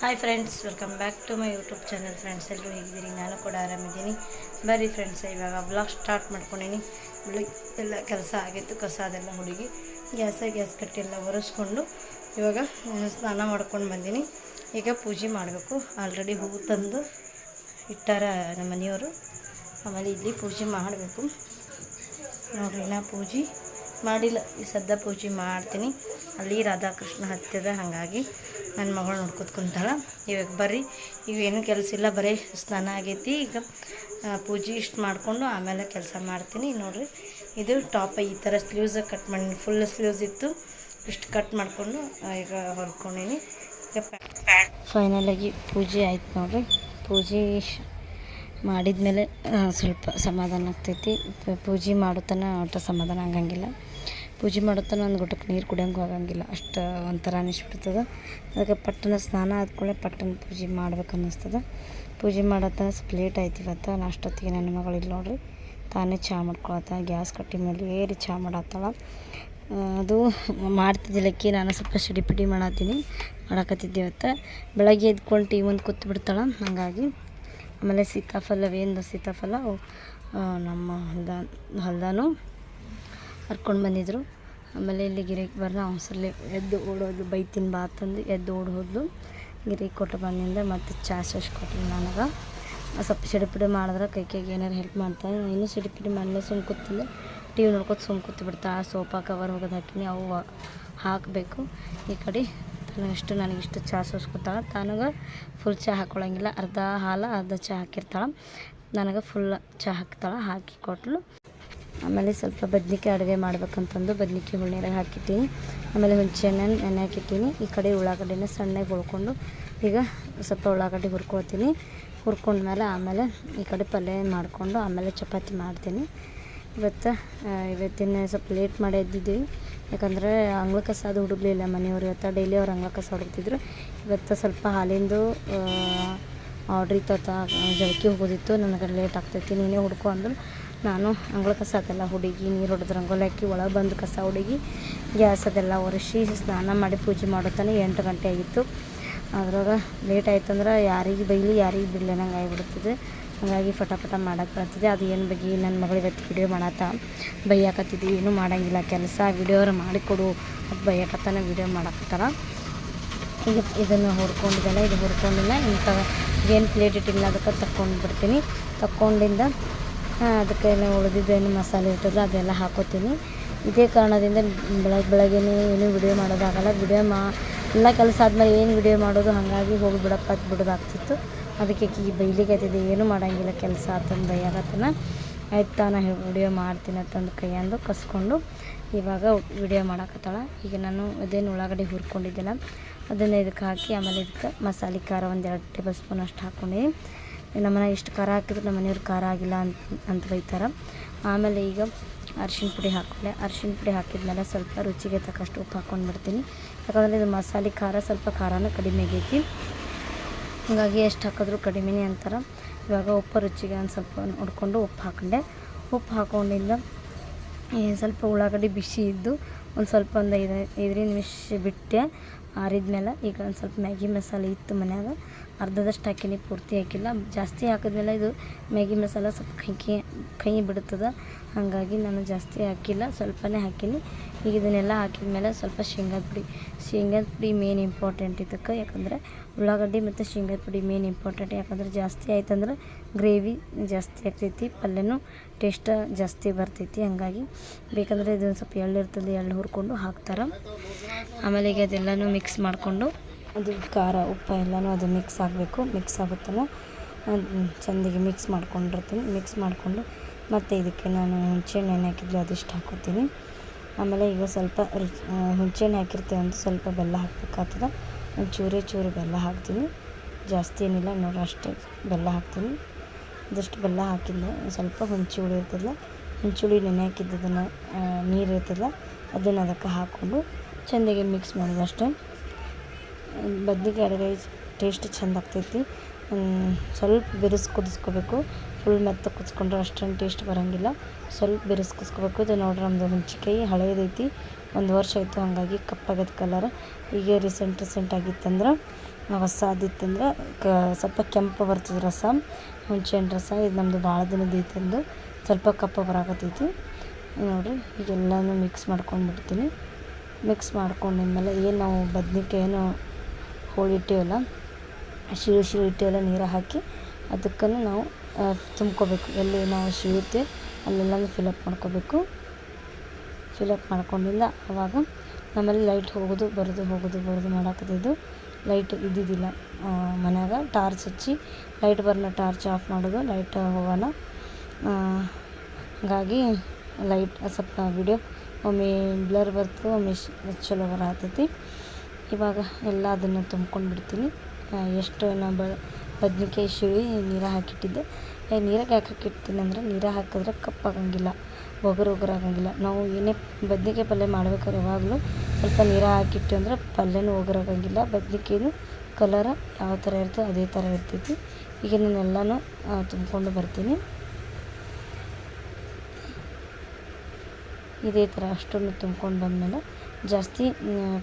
Hi friends welcome back to my YouTube channel friends ಎಲ್ಲರೂ ಹೇಗಿದ್ದೀರಿ? ನಾನು ಕೂಡ ಆರಾಮಿದ್ದೀನಿ. ಬರ್ರಿ ಫ್ರೆಂಡ್ಸ್ ಇವಾಗ ಬ್ಲಾಗ್ ಸ್ಟಾರ್ಟ್ ಮಾಡ್ಕೊಂಡೀನಿ. ಬೆಳಿಗ್ಗೆ ಎಲ್ಲ ಕೆಲಸ ಆಗಿತ್ತು ಕಸ ಅದೆಲ್ಲ ಹುಡುಗಿ ಗ್ಯಾಸ, ಗ್ಯಾಸ್ ಕಟ್ಟಿ ಎಲ್ಲ ಒರೆಸ್ಕೊಂಡು ಇವಾಗ ಸ್ನಾನ ಮಾಡ್ಕೊಂಡು ಬಂದೀನಿ. ಈಗ ಪೂಜೆ ಮಾಡಬೇಕು. ಆಲ್ರೆಡಿ ಹೂವು ತಂದು ಇಟ್ಟಾರ ನಮ್ಮ ಮನೆಯವರು. ಆಮೇಲೆ ಇಲ್ಲಿ ಪೂಜೆ ಮಾಡಬೇಕು. ನೋಡ್ರಿ, ನಾ ಪೂಜೆ ಮಾಡಿಲ್ಲ. ಈ ಸದ್ದ ಪೂಜೆ ಮಾಡ್ತೀನಿ. ಅಲ್ಲಿ ರಾಧಾಕೃಷ್ಣ ಹತ್ತಿದ, ಹಾಗಾಗಿ ನನ್ನ ಮಗಳು ನೋಡ್ಕೊತ ಕುಂತಾಳೆ ಇವಾಗ ಬರ್ರಿ ಇವೇನು ಕೆಲಸ ಇಲ್ಲ, ಬರೀ ಸ್ನಾನ ಆಗೈತಿ. ಈಗ ಪೂಜೆ ಇಷ್ಟು ಮಾಡಿಕೊಂಡು ಆಮೇಲೆ ಕೆಲಸ ಮಾಡ್ತೀನಿ. ನೋಡಿರಿ, ಇದು ಟಾಪ್ ಈ ಥರ ಸ್ಲೀವ್ಸ್ ಕಟ್ ಮಾಡಿ ಫುಲ್ ಸ್ಲೀವ್ಸ್ ಇತ್ತು. ಇಷ್ಟು ಕಟ್ ಮಾಡಿಕೊಂಡು ಈಗ ಹೊಲ್ಕೊಂಡೀನಿ ಈಗ ಫೈನಲಾಗಿ ಪೂಜೆ ಆಯ್ತು ನೋಡಿರಿ. ಪೂಜೆ ಮಾಡಿದ ಮೇಲೆ ಸ್ವಲ್ಪ ಸಮಾಧಾನ ಆಗ್ತೈತಿ. ಪೂಜೆ ಪೂಜೆ ಮಾಡೋತನ ಒಟ್ಟು ಸಮಾಧಾನ ಆಗಂಗಿಲ್ಲ. ಪೂಜೆ ಮಾಡುತ್ತಾ ಒಂದು ಗುಟಕ್ಕೆ ನೀರು ಕುಡಿಯೋಂಗೂ ಆಗಂಗಿಲ್ಲ. ಅಷ್ಟು ಒಂಥರ ಅನಿಸ್ಬಿಡ್ತದೆ. ಅದಕ್ಕೆ ಪಟ್ಟನ ಸ್ನಾನ ಆದ್ಕೊಳ್ಳೆ ಪಟ್ಟನ ಪೂಜೆ ಮಾಡ್ಬೇಕು ಅನ್ನಿಸ್ತದೆ. ಪೂಜೆ ಮಾಡೋತನ ಸ್ವಲ್ಪ ಲೇಟ್ ಆಯ್ತು ಇವತ್ತು. ಅಷ್ಟೊತ್ತಿಗೆ ನನ್ನ ಮಗಳು ಇಲ್ಲಿ ನೋಡ್ರಿ. ತಾನೇ ಚಹಾ ಮಾಡ್ಕೊಳತ್ತ. ಗ್ಯಾಸ್ ಕಟ್ಟಿ ಮೇಲೆ ಏರಿ ಚಹಾ ಮಾಡತ್ತಾಳ. ಅದು ಮಾಡ್ತಿದ್ದಿಲ್ಲಕ್ಕಿ ನಾನು ಸ್ವಲ್ಪ ಸಿಡಿ ಪಿಡಿ ಮಾಡತ್ತೀನಿ ಇವತ್ತು. ಬೆಳಗ್ಗೆ ಎದ್ಕೊಂಡು ಟೀ ಒಂದು ಕೂತ್ ಬಿಡ್ತಾಳೆ. ಹಾಗಾಗಿ ಆಮೇಲೆ ಸೀತಾಫಲ ಏನು ಸೀತಾಫಲ ನಮ್ಮ ಹೊಲ್ದ, ಹೊಲ್ದಾನು ಹರ್ಕೊಂಡು ಬಂದಿದ್ರು. ಆಮೇಲೆ ಇಲ್ಲಿ ಗಿರಿಗೆ ಬರ್ನ ಅವಸರಲಿ ಎದ್ದು ಓಡೋದು, ಬೈತೀನಿ ಬಾ ತಂದು ಎದ್ದು ಓಡಿ ಹೋದ್ಲು. ಗಿರಿಗೆ ಕೊಟ್ಟು ಬಂದಿಂದ ಮತ್ತು ಚಾ ಸೋಸ್ ಕೊಟ್ಟರು ನನಗೆ. ಸ್ವಲ್ಪ ಸಿಡಿಪಿಡಿ ಮಾಡಿದ್ರೆ ಕೈ ಕೈಗೆ ಏನಾರು ಹೆಲ್ಪ್ ಮಾಡ್ತಾನೆ ಇನ್ನೂ ಸಿಡಿಪಿಡಿ ಮಾಡಲೇ ಸುಮ್ ಕೂತಿಲ್ಲ ಟಿ ವಿ ನೋಡ್ಕೊತ ಸುಮ್ ಕೂತು ಬಿಡ್ತಾ ಸೋಫಾ ಕವರ್ ಹೋಗೋದು ಹಾಕಿನಿ, ಅವು ಹಾಕಬೇಕು. ಈ ಕಡೆ ನನಗಿಷ್ಟು ನನಗಿಷ್ಟು ಚಹಾ ಸೋಸ್ಕೊತಾಳೆ ತನಗೆ ಫುಲ್ ಚಹಾ ಹಾಕ್ಕೊಳಂಗಿಲ್ಲ ಅರ್ಧ ಹಾಲು, ಅರ್ಧ ಚಹಾ ಹಾಕಿರ್ತಾಳೆ. ನನಗೆ ಫುಲ್ ಚಹಾ ಹಾಕ್ತಾಳೆ, ಹಾಕಿ ಕೊಟ್ಲು. ಆಮೇಲೆ ಸ್ವಲ್ಪ ಬದ್ನಿಕಾಯಿ ಅಡುಗೆ ಮಾಡ್ಬೇಕಂತಂದು ಬದ್ನಿಕಾಯಿ ಹುಳ್ನೀರಾಗ ಹಾಕಿಟ್ಟೀನಿ. ಆಮೇಲೆ ಹುಂಚೆಹಣ್ಣು ನೆನೆ ಹಾಕಿಟ್ಟೀನಿ. ಈ ಕಡೆ ಉಳ್ಳಾಗಡ್ಡಿನ ಸಣ್ಣಗೆ ಹುಳ್ಕೊಂಡು ಈಗ ಸ್ವಲ್ಪ ಉಳ್ಳಾಗಡ್ಡಿ ಹುರ್ಕೊತೀನಿ ಹುರ್ಕೊಂಡ್ಮೇಲೆ ಆಮೇಲೆ ಈ ಕಡೆ ಪಲ್ಯ ಮಾಡಿಕೊಂಡು ಆಮೇಲೆ ಚಪಾತಿ ಮಾಡ್ತೀನಿ. ಇವತ್ತು ಇವತ್ತಿನ ಸ್ವಲ್ಪ ಲೇಟ್ ಮಾಡಿ ಎದ್ದಿದ್ದೀವಿ. ಯಾಕಂದರೆ ಅಂಗಳ ಕಸ ಅದು ಹುಡುಗಲಿಲ್ಲ ಮನೆಯವ್ರು. ಇವತ್ತು ಡೈಲಿ ಅವ್ರು ಅಂಗಳ ಕಸ ಹುಡುಕ್ತಿದ್ರು. ಇವತ್ತು ಸ್ವಲ್ಪ ಹಾಲಿಂದು ಆರ್ಡ್ರ್ ಇತ್ತು ಜಳಕಿ ಹೋಗೋದಿತ್ತು. ನನಗೆ ಲೇಟ್ ಆಗ್ತೈತಿ. ನೀನೇ ಹುಡ್ಕೊ ಅಂದ್ರು. ನಾನು ಅಂಗಳ ಕಸ ಅದೆಲ್ಲ ಹುಡುಗಿ, ನೀರು ಹೊಡೆದು ರಂಗೋಲಿ ಹಾಕಿ ಒಳಗೆ ಬಂದು ಕಸ ಹುಡುಗಿ, ಗ್ಯಾಸ್ ಅದೆಲ್ಲ ಒರೆಸಿ ಸ್ನಾನ ಮಾಡಿ ಪೂಜೆ ಮಾಡೋತಾನೆ ಎಂಟು ಗಂಟೆ ಆಗಿತ್ತು. ಅದ್ರಾಗ ಲೇಟ್ ಆಯ್ತಂದ್ರೆ ಯಾರಿಗೆ ಬೈಲಿ ಯಾರಿಗೆ ಬಿಡಲಿ ನಂಗೆ ಆಗಿಬಿಡ್ತದೆ. ಹಾಗಾಗಿ ಫಟಾಫಟ ಮಾಡಕ್ಕೆ ಬರ್ತದೆ. ಅದು ಏನು ಬಗ್ಗೆ ನನ್ನ ಮಗಳು ಇವತ್ತು ವಿಡಿಯೋ ಮಾಡತ್ತ ಬೈಯಾಕತ್ತಿದ್ದು, ಏನೂ ಮಾಡಂಗಿಲ್ಲ. ಕೆಲಸ ವಿಡಿಯೋರ ಮಾಡಿಕೊಡು ಅದು ಬೈಯಾಕತ್ತಾನ ವಿಡಿಯೋ ಮಾಡಾಕತ್ತಾರ. ಈಗ ಇದನ್ನು ಹುರ್ಕೊಂಡಿದ್ದಲ್ಲ, ಇದು ಹುರ್ಕೊಂಡಿಲ್ಲ. ಇಂಥ ಏನು ಪ್ಲೇಟ್ ಇಟ್ಟಿಲ್ಲ ಅದಕ್ಕೆ ತಕ್ಕೊಂಡು ಬಿಡ್ತೀನಿ. ತಕ್ಕೊಂಡಿಂದ ಅದಕ್ಕೆ ಏನು ಉಳಿದಿದ್ದೇನು ಮಸಾಲೆ ಇರ್ತದೆ ಅದೆಲ್ಲ ಹಾಕೋತೀನಿ. ಇದೇ ಕಾರಣದಿಂದ ಬೆಳಗ್ಗೆ ಬೆಳಗ್ಗೆನೇ ಏನು ವಿಡಿಯೋ ಮಾಡೋದಾಗಲ್ಲ ವಿಡಿಯೋ ಮಾ, ಎಲ್ಲ ಕೆಲಸ ಆದಮೇಲೆ ಏನು ವಿಡಿಯೋ ಮಾಡೋದು, ಹಾಗಾಗಿ ಹೋಗಿ ಬಿಡಪ್ಪ ಬಿಡೋದಾಗ್ತಿತ್ತು. ಅದಕ್ಕೆ ಈ ಬೈಲಿಗೆ ಆಯ್ತಿದೆ ಏನು ಮಾಡೋಂಗಿಲ್ಲ, ಕೆಲಸ ಆತಂದು ಬೈಯಾಗತ್ತನ ಆಯ್ತು ನಾನು ವಿಡಿಯೋ ಮಾಡ್ತೀನಿ ಅಂತಂದು ಕೈಯಂದು ಕಸ್ಕೊಂಡು ಇವಾಗ ವಿಡಿಯೋ ಮಾಡಕತ್ತಾಳೆ. ಈಗ ನಾನು ಅದೇನು ಉಳ್ಳಾಗಡ್ಡೆ ಹುರ್ಕೊಂಡಿದ್ದೆಲ್ಲ, ಅದನ್ನು ಇದಕ್ಕೆ ಹಾಕಿ ಆಮೇಲೆ ಇದಕ್ಕೆ ಮಸಾಲೆ ಖಾರ ಒಂದು ಎರಡು ಟೇಬಲ್ ಸ್ಪೂನ್ ಅಷ್ಟು ಹಾಕ್ಕೊಂಡಿನಿ ನಮ್ಮನೆ ಎಷ್ಟು ಖಾರ ಹಾಕಿದ್ರು, ನಮ್ಮ ಮನೆಯವ್ರು ಖಾರ ಆಗಿಲ್ಲ ಅಂತ ಅಂತ ಬೈತಾರೆ. ಆಮೇಲೆ ಈಗ ಅರ್ಶಿಣ ಪುಡಿ ಹಾಕೊಂಡೆ ಅರ್ಶಿನ ಪುಡಿ ಹಾಕಿದ್ಮೇಲೆ ಸ್ವಲ್ಪ ರುಚಿಗೆ ತಕ್ಕಷ್ಟು ಉಪ್ಪು ಹಾಕ್ಕೊಂಡು ಬಿಡ್ತೀನಿ. ಯಾಕಂದರೆ ಇದು ಮಸಾಲೆ ಖಾರ, ಸ್ವಲ್ಪ ಖಾರನೂ ಕಡಿಮೆ ಆಗೈತಿ. ಹಾಗಾಗಿ ಎಷ್ಟು ಹಾಕಿದ್ರು ಕಡಿಮೆನೇ ಅಂತಾರೆ. ಇವಾಗ ಉಪ್ಪು ರುಚಿಗೆ ಒಂದು ಸ್ವಲ್ಪ ನೋಡಿಕೊಂಡು ಉಪ್ಪು ಹಾಕೊಂಡೆ. ಉಪ್ಪು ಹಾಕೊಂಡಿಂದ ಸ್ವಲ್ಪ ಉಳ್ಳಾಗಡ್ಡಿ ಬಿಸಿ ಇದ್ದು ಒಂದು ಸ್ವಲ್ಪ ಒಂದು ಐದು ಐದರಿಂದ ನಿಮಿಷ ಬಿಟ್ಟೆ, ಆರಿದ್ಮೇಲೆ ಈಗ ಒಂದು ಸ್ವಲ್ಪ ಮ್ಯಾಗಿ ಮಸಾಲೆ ಇತ್ತು ಮನ್ಯಾಗ. ಅರ್ಧದಷ್ಟು ಹಾಕಿನಿ, ಪೂರ್ತಿ ಹಾಕಿಲ್ಲ. ಜಾಸ್ತಿ ಹಾಕಿದ್ಮೇಲೆ ಇದು ಮ್ಯಾಗಿ ಮಸಾಲ ಸ್ವಲ್ಪ ಕೈ ಕೈ ಬಿಡುತ್ತದೆ ಹಾಗಾಗಿ ನಾನು ಜಾಸ್ತಿ ಹಾಕಿಲ್ಲ, ಸ್ವಲ್ಪನೇ ಹಾಕೀನಿ. ಈಗ ಇದನ್ನೆಲ್ಲ ಹಾಕಿದ ಮೇಲೆ ಸ್ವಲ್ಪ ಶೇಂಗಾದ ಪುಡಿ. ಶೇಂಗಾದ ಪುಡಿ ಮೇನ್ ಇಂಪಾರ್ಟೆಂಟ್ ಇದಕ್ಕೆ. ಯಾಕಂದರೆ ಉಳ್ಳಾಗಡ್ಡಿ ಮತ್ತು ಶೇಂಗದ ಪುಡಿ ಮೇನ್ ಇಂಪಾರ್ಟೆಂಟ್ ಯಾಕಂದ್ರೆ ಜಾಸ್ತಿ ಆಯ್ತಂದ್ರೆ ಗ್ರೇವಿ ಜಾಸ್ತಿ ಆಗ್ತೈತಿ, ಪಲ್ಯನೂ ಟೇಸ್ಟ್ ಜಾಸ್ತಿ ಬರ್ತೈತಿ. ಹಾಗಾಗಿ ಬೇಕಂದರೆ ಇದೊಂದು ಸ್ವಲ್ಪ ಎಳ್ಳು ಇರ್ತದೆ, ಎಳ್ಳು ಹುರ್ಕೊಂಡು ಹಾಕ್ತಾರೆ. ಆಮೇಲೆ ಈಗ ಅದೆಲ್ಲನೂ ಮಿಕ್ಸ್ ಮಾಡಿಕೊಂಡು ಅದು ಖಾರ, ಉಪ್ಪು ಎಲ್ಲನೂ ಅದು ಮಿಕ್ಸ್ ಆಗಬೇಕು. ಮಿಕ್ಸ್ ಆಗುತ್ತಲ್ಲ ಚೆಂದಿಗೆ ಮಿಕ್ಸ್ ಮಾಡ್ಕೊಂಡಿರ್ತೀನಿ. ಮಿಕ್ಸ್ ಮಾಡಿಕೊಂಡು ಮತ್ತು ಇದಕ್ಕೆ ನಾನು ಹುಣಸೆಹಣ್ಣು ಏನು ಅದಿಷ್ಟು ಹಾಕೋತೀನಿ. ಆಮೇಲೆ ಈಗ ಸ್ವಲ್ಪ ರುಚಿ, ಹುಣಸೆಹಣ್ಣು ಹಾಕಿರ್ತೀವಿ ಅಂತ ಸ್ವಲ್ಪ ಬೆಲ್ಲ ಹಾಕ್ಬೇಕಾಗ್ತದೆ. ಚೂರೇ ಚೂರು ಬೆಲ್ಲ ಹಾಕ್ತೀನಿ. ಜಾಸ್ತಿ ಏನಿಲ್ಲ ನೋಡಿ ಅಷ್ಟೇ ಬೆಲ್ಲ ಹಾಕ್ತೀನಿ. ಅದಷ್ಟು ಬೆಲ್ಲ ಹಾಕಿಲ್ಲ ಸ್ವಲ್ಪ ಹುಣ್ಚಿ ಹುಳಿ ಇರ್ತದಲ್ಲ ಹುಣ್ಚಿ ಹುಳಿ ನೆನೆ ಹಾಕಿದ್ದದನ್ನು ನೀರು ಇರ್ತದಲ್ಲ, ಅದನ್ನು ಅದಕ್ಕೆ ಹಾಕ್ಕೊಂಡು ಚೆಂದಾಗಿ ಮಿಕ್ಸ್ ಮಾಡೋದು ಅಷ್ಟೇ. ಬದ್ನಿಕಾಯಿ ಅಡುಗೆ ಟೇಸ್ಟ್ ಚೆಂದ ಆಗ್ತೈತಿ. ಸ್ವಲ್ಪ ಬಿರುಸು ಕುದಿಸ್ಕೋಬೇಕು. ಫುಲ್ ಮೆತ್ತ ಕುಚ್ಕೊಂಡ್ರೆ ಅಷ್ಟೊಂದು ಟೇಸ್ಟ್ ಬರೋಂಗಿಲ್ಲ. ಸ್ವಲ್ಪ ಬಿರುಸು ಕುದಿಸ್ಕೋಬೇಕು ಇದು ನೋಡ್ರಿ ನಮ್ಮದು ಹುಣ್ಚಿಕಾಯಿ ಹಳೇದೈತಿ. ಒಂದು ವರ್ಷ ಆಯಿತು ಹಾಗಾಗಿ ಕಪ್ಪಾಗದ ಕಲರ್ ಈಗ ರೀಸೆಂಟ್ ರೀಸೆಂಟ್ ಆಗಿತ್ತಂದ್ರೆ ಹೊಸದಿತ್ತಂದ್ರೆ ಕ ಸ್ವಲ್ಪ ಕೆಂಪು ಬರ್ತದೆ ರಸ. ಹುಣ್ಸೆಹಣ್ಣು ರಸ. ಇದು ನಮ್ಮದು ಭಾಳ ದಿನದೈತಂದು ಸ್ವಲ್ಪ ಕಪ್ಪ ಬರಾಕತ್ತೈತಿ. ನೋಡಿರಿ ಈಗೆಲ್ಲನೂ ಮಿಕ್ಸ್ ಮಾಡ್ಕೊಂಡ್ಬಿಡ್ತೀನಿ. ಮಿಕ್ಸ್ ಮಾಡ್ಕೊಂಡಿದ್ಮೇಲೆ ಏನು ನಾವು ಬದ್ನಿಕಾಯನ್ನು ಹೋಳಿಟ್ಟಿವಲ್ಲ ಶಿಳು ಶಿಳು ಇಟ್ಟಿವಲ್ಲ ನೀರು ಹಾಕಿ ಅದಕ್ಕೂ ನಾವು ತುಂಬ್ಕೋಬೇಕು. ಎಲ್ಲಿ ನಾವು ಸಿಗುತ್ತೆ ಅಲ್ಲೆಲ್ಲನೂ ಫಿಲಪ್ ಮಾಡ್ಕೋಬೇಕು. ಫಿಲಪ್ ಮಾಡ್ಕೊಂಡಿಂದ ಆವಾಗ ನಮ್ಮಲ್ಲಿ ಲೈಟ್ ಹೋಗೋದು, ಬರೋದು ಹೋಗೋದು, ಬರೋದು ಮಾಡಾಕದಿದ್ದು ಲೈಟ್ ಇದ್ದಿದ್ದಿಲ್ಲ. ಮನ್ಯಾಗ ಟಾರ್ಚ್ ಹಚ್ಚಿ ಲೈಟ್ ಬರ್ನ ಟಾರ್ಚ್ ಆಫ್ ಮಾಡೋದು ಲೈಟ್ ಹೋಗೋಣ. ಹಾಗಾಗಿ ಲೈಟ್ ಸ್ವಲ್ಪ ವಿಡಿಯೋ ಒಮ್ಮೆ ಬ್ಲರ್ ಬರ್ತದೆ, ಒಮ್ಮೆ ಚಲೋ ಬರತೈತಿ. ಇವಾಗ ಎಲ್ಲ ಅದನ್ನು ತುಂಬ್ಕೊಂಡು ಬಿಡ್ತೀನಿ ಎಷ್ಟು ನಾ ಬ ಬದ್ನಿಕಾಯಿ ಶಿಳಿ ನೀರಾಗ ಹಾಕಿಟ್ಟಿದ್ದೆ. ನೀರಾಗ ಯಾಕೆ ಹಾಕಿಡ್ತೀನಿ ಅಂದರೆ ನೀರಾಗ ಹಾಕಿದ್ರೆ ಕಪ್ಪಾಗಂಗಿಲ್ಲ ಒಗರು ಒಗರು ಆಗಂಗಿಲ್ಲ. ನಾವು ಏನೇ ಬದ್ನಿಕಾಯಿ ಪಲ್ಯ ಮಾಡ್ಬೇಕಾದ್ರೆ ಯಾವಾಗಲೂ ಸ್ವಲ್ಪ ನೀರಾಗ ಹಾಕಿಟ್ಟು ಅಂದ್ರೆ ಪಲ್ಯನೂ ಒಗರಾಗಂಗಿಲ್ಲ ಬದ್ನಿಕಾಯಿನೂ ಕಲರ ಯಾವ ಥರ ಇರ್ತದೆ ಅದೇ ಥರ ಇರ್ತೈತಿ. ಈಗ ನಾನು ಎಲ್ಲನೂ ತುಂಬಿಕೊಂಡು ಬರ್ತೀನಿ. ಇದೇ ಥರ ಅಷ್ಟನ್ನು ತುಂಬ್ಕೊಂಡು ಬಂದಮೇಲೆ ಜಾಸ್ತಿ